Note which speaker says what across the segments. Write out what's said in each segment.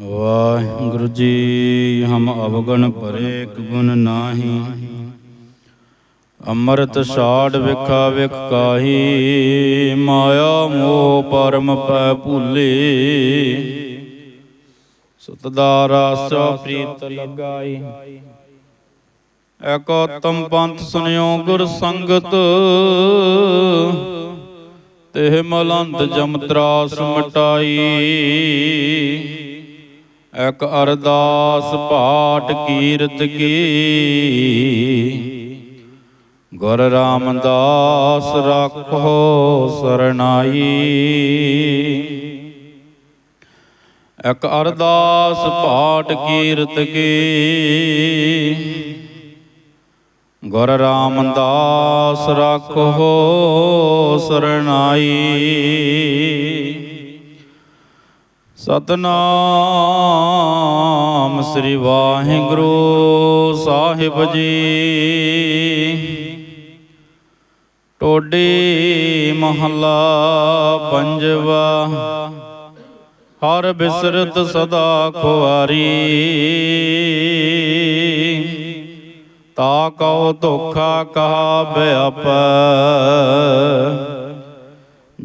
Speaker 1: ਵਾਹਿਗੁਰੂ ਜੀ, ਹਮ ਅਵਗਣ ਭਰੇ ਇੱਕ ਨਾਹੀ। ਅੰਮ੍ਰਿਤ ਛਾੜ ਵਿਖਾ ਵਿਖ ਕਾਹੀ, ਮਾਇਆ ਮੋਹ ਪਰਮ ਪੈ ਭੂਲੇ। ਸਤਦਾ ਰਸ ਪ੍ਰੀਤ ਲਗਾਈ। ਏਕ ਉਤਮ ਪੰਥ ਸੁਨਿਓ ਗੁਰ ਸੰਗਤ। ਤੇ ਮਲੰਦ ਜਮਤਰਾਸ ਮਟਾਈ। ਇਕ ਅਰਦਾਸ ਪਾਠ ਕੀਰਤ ਕੀ। ਗੁਰ ਰਾਮਦਾਸ ਰੱਖੋ ਸਰਨਾਈ ਇਕ ਅਰਦਾਸ ਪਾਠ ਕੀਰਤ ਕੀ। ਗੁਰ ਰਾਮਦਾਸ ਰੱਖੋ ਸਰਨਾਈ ਸਤਨਾਮ ਸ੍ਰੀ ਵਾਹਿਗੁਰੂ ਸਾਹਿਬ ਜੀ। ਟੋਡੀ ਮਹੱਲਾ ਪੰਜਵਾ, ਹਰ ਬਿਸਰਤ ਸਦਾ ਖੁਆਰੀ। ਤਾ ਕਉ ਧੋਖਾ ਕਹਾ ਬਿਆਪੈ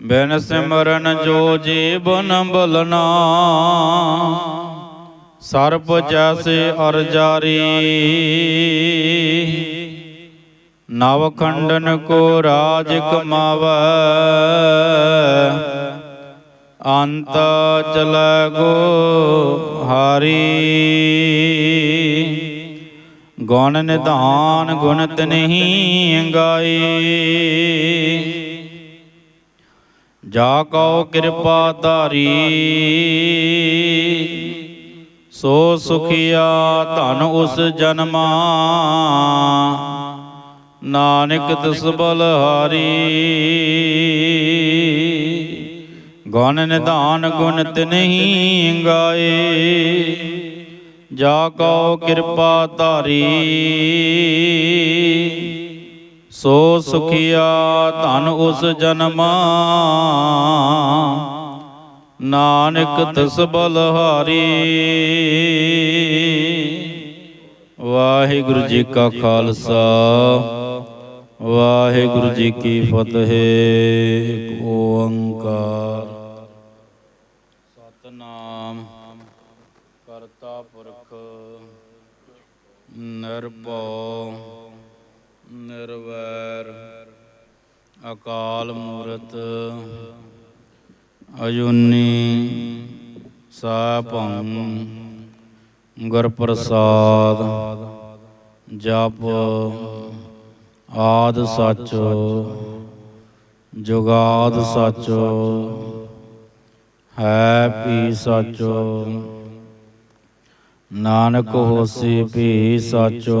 Speaker 1: ਬਿਨ ਸਿਮਰਨ ਜੋ ਜੀਵਨ ਬਲਨਾ ਸਰਪ ਜੈਸੇ ਅਰ ਜਾਰੀ। ਨਵ ਖੰਡਨ ਕੋ ਰਾਜ ਕਮਾਵੈ, ਅੰਤ ਚਲ ਗੋ ਹਾਰੀ। ਗੁਣ ਨਿਧਾਨ ਗੁਣਤ ਨਹੀਂ ਗਾਈ। ਜਾ ਕਉ ਕਿਰਪਾ ਧਾਰੀ, ਸੋ ਸੁਖਿਆ ਧਨ ਉਸ ਜਨਮਾ। ਨਾਨਕ ਤਿਸ ਹਾਰੀ, ਗੁਣ ਨਿਧਾਨ ਗੁਣਤ ਨਹੀਂ ਗਾਏ। ਜਾ ਕਉ ਕਿਰਪਾ ਧਾਰੀ ਸੋ ਸੁਖੀਆ ਧਨ ਉਸ ਜਨਮ। ਨਾਨਕ ਤਿਸ ਬਲਹਾਰੀ। ਵਾਹਿਗੁਰੂ ਜੀ ਕਾ ਖਾਲਸਾ। ਵਾਹਿਗੁਰੂ ਜੀ ਕੀ ਫਤਿਹ। ਏਕ ਓੰਕਾਰ। ਸਤਨਾਮ। ਕਰਤਾ ਪੁਰਖ। ਨਿਰਭਉ। ਨਿਰਵੈਰ, ਅਕਾਲ ਮੂਰਤ, ਅਜੂਨੀ ਸਾਪੰ ਗੁਰ ਪ੍ਰਸਾਦ ਜਪ ਆਦ ਸੱਚ, ਜੁਗਾਦ ਸੱਚ, ਹੈ ਪੀ ਸੱਚ, ਨਾਨਕ ਹੋਸੀ ਭੀ ਸਾਚੋ।